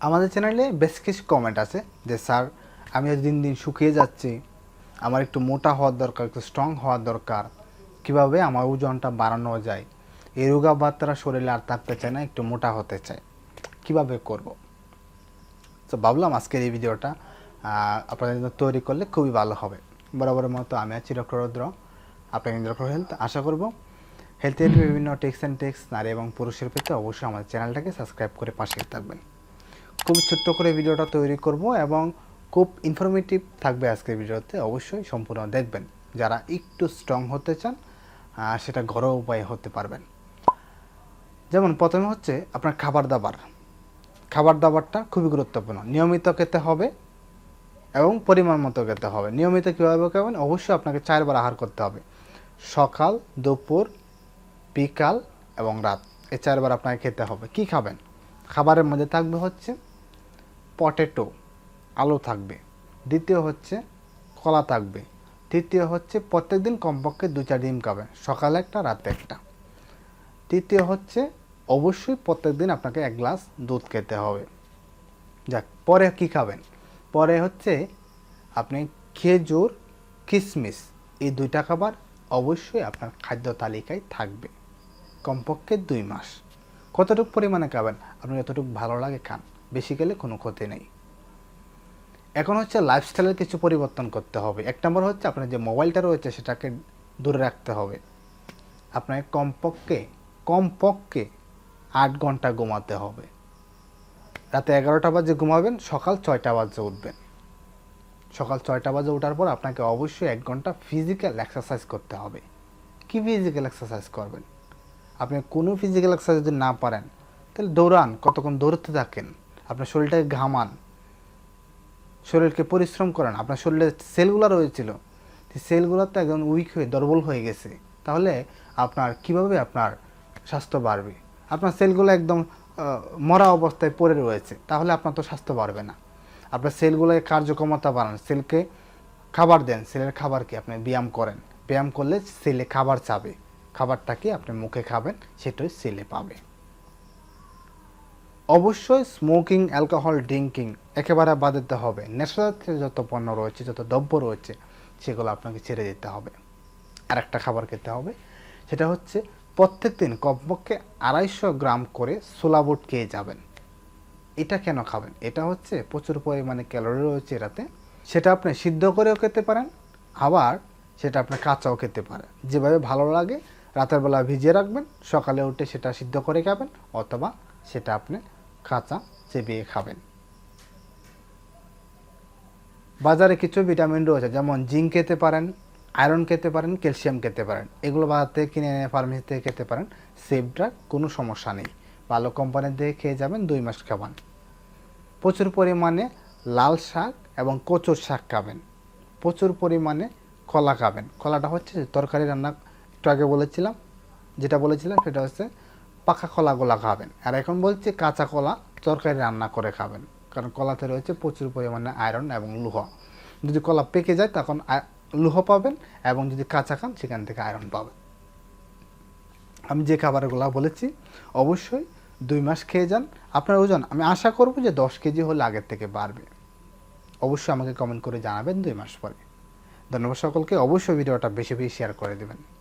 আমাদের চ্যানেলে বেশ কিছু কমেন্ট আছে যে, স্যার, আমি দিন দিন শুকিয়ে যাচ্ছি। আমার একটু মোটা হওয়ার দরকার, একটু স্ট্রং হওয়ার দরকার। কীভাবে আমার ওজনটা বাড়ানো যায়? এই রোগাবাত্তারা শরীরে আর থাকতে চায় না, একটু মোটা হতে চায়। কীভাবে করব? তো ভাবলাম আজকের এই ভিডিওটা আপনাদের জন্য তৈরি করলে খুবই ভালো হবে। বরাবরের মতো আমি আছি ডক্টর রুদ্র। আপনাকে ডক্টর হেলথ আশা করব। হেলথের বিভিন্ন টেক্স অ্যান্ড টেক্স নারী এবং পুরুষের পেতে অবশ্যই আমাদের চ্যানেলটাকে সাবস্ক্রাইব করে পাশে থাকবেন। খুব ছোট্ট করে ভিডিওটা তৈরি করব এবং খুব ইনফরমেটিভ থাকবে আজকের ভিডিওতে, অবশ্যই সম্পূর্ণ দেখবেন। যারা একটু স্ট্রং হতে চান সেটা ঘরোয়া উপায়ে হতে পারবেন। যেমন প্রথমে হচ্ছে আপনার খাবার দাবার। খাবার দাবারটা খুবই গুরুত্বপূর্ণ। নিয়মিত খেতে হবে এবং পরিমাণ মতো খেতে হবে। নিয়মিত কীভাবে খাবেন? অবশ্যই আপনাকে চারবার আহার করতে হবে। সকাল, দুপুর, বিকাল এবং রাত। এই চারবার আপনাকে খেতে হবে। কি খাবেন? খাবারের মধ্যে থাকবে হচ্ছে পটেটো, আলু থাকবে। দ্বিতীয় হচ্ছে কলা থাকবে। তৃতীয় হচ্ছে প্রত্যেকদিন কমপক্ষে দু চার ডিম খাবেন, সকালে একটা, রাতে একটা। তৃতীয় হচ্ছে অবশ্যই প্রত্যেক দিন আপনাকে এক গ্লাস দুধ খেতে হবে। যাক, পরে কি খাবেন? পরে হচ্ছে আপনি খেজুর কিশমিশ এই দুইটা খাবার অবশ্যই আপনার খাদ্য তালিকায় থাকবে। কমপক্ষে দুই মাস। কতটুকু পরিমাণে খাবেন? আপনার যতটুকু ভালো লাগে খান। বেশি গেলে কোনো ক্ষতি নেই। এখন হচ্ছে লাইফস্টাইলের কিছু পরিবর্তন করতে হবে। এক নম্বর হচ্ছে আপনার যে মোবাইলটা রয়েছে সেটাকে দূরে রাখতে হবে। আপনাকে কমপক্ষে কমপক্ষে আট ঘণ্টা ঘুমাতে হবে। রাতে এগারোটা বাজে ঘুমাবেন, সকাল ছয়টা বাজে উঠবেন। সকাল ছয়টা বাজে ওঠার পর আপনাকে অবশ্যই এক ঘণ্টা ফিজিক্যাল এক্সারসাইজ করতে হবে। কি ফিজিক্যাল এক্সারসাইজ করবেন? আপনি কোনো ফিজিক্যাল এক্সারসাইজ যদি না পারেন, তাহলে দৌড়ান, কতক্ষণ দৌড়তে থাকেন? আপনার শরীরটাকে ঘামান, শরীরকে পরিশ্রম করেন। আপনার শরীরে সেলগুলো রয়েছিল সেলগুলো তো একদম উইক হয়ে, দুর্বল হয়ে গেছে। তাহলে আপনার কীভাবে আপনার স্বাস্থ্য বাড়বে? আপনার সেলগুলো একদম মরা অবস্থায় পড়ে রয়েছে, তাহলে আপনার তো স্বাস্থ্য বাড়বে না। আপনার সেলগুলোর কার্যক্ষমতা বাড়ান, সেলকে খাবার দেন, সেলের খাবার কি আপনি ব্যায়াম করেন? ব্যায়াম করলে সেলে খাবার চাবে, খাবারটাকে আপনি মুখে খাবেন, সেটাই সেলে পাবে। অবশ্যই স্মোকিং অ্যালকোহল ড্রিঙ্কিং একেবারে বাদ দিতে হবে। নেশাজাতীয় যত পণ্য রয়েছে, যত দ্রব্য রয়েছে, সেগুলো আপনাকে ছেড়ে দিতে হবে। আর একটা খাবার খেতে হবে, সেটা হচ্ছে প্রত্যেক দিন কমপক্ষে আড়াইশো গ্রাম করে সোলা বুট খেয়ে যাবেন। এটা কেন খাবেন? এটা হচ্ছে প্রচুর পরিমাণে ক্যালোরি রয়েছে এটাতে। সেটা আপনি সিদ্ধ করেও খেতে পারেন, আবার সেটা আপনি কাঁচাও খেতে পারেন। যেভাবে ভালো লাগে, রাতের বেলা ভিজিয়ে রাখবেন, সকালে উঠে সেটা সিদ্ধ করে খাবেন, অথবা সেটা আপনি কাঁচা চেপিয়ে খাবেন। বাজারে কিছু ভিটামিন রয়েছে, যেমন জিঙ্ক খেতে পারেন, আয়রন খেতে পারেন, ক্যালসিয়াম খেতে পারেন। এগুলো বাজার থেকে কিনে এনে ফার্মেসি থেকে খেতে পারেন সেফ কোনো সমস্যা নেই। ভালো কোম্পানির দিয়ে খেয়ে যাবেন, দুই মাস খাবেন। প্রচুর পরিমাণে লাল শাক এবং কচুর শাক খাবেন। প্রচুর পরিমাণে কলা খাবেন। কলাটা হচ্ছে তরকারি রান্না, একটু আগে বলেছিলাম, যেটা বলেছিলাম সেটা হচ্ছে পাকা কলাগুলা খাবেন। আর এখন বলছি কাঁচা কলা তরকারি রান্না করে খাবেন। কারণ কলাতে রয়েছে প্রচুর পরিমাণে আয়রন এবং লুহ। যদি কলা পেকে যায় তখন লুহ পাবেন এবং যদি কাঁচা খান সেখান থেকে আয়রন পাবেন। আমি যে খাবারগুলো বলেছি, অবশ্যই দুই মাস খেয়ে যান। আপনার ওজন, আমি আশা করব যে দশ কেজি হলে আগের থেকে বাড়বে। অবশ্যই আমাকে কমেন্ট করে জানাবেন দুই মাস পরে। ধন্যবাদ সকলকে। অবশ্যই ভিডিওটা বেশি বেশি শেয়ার করে দেবেন।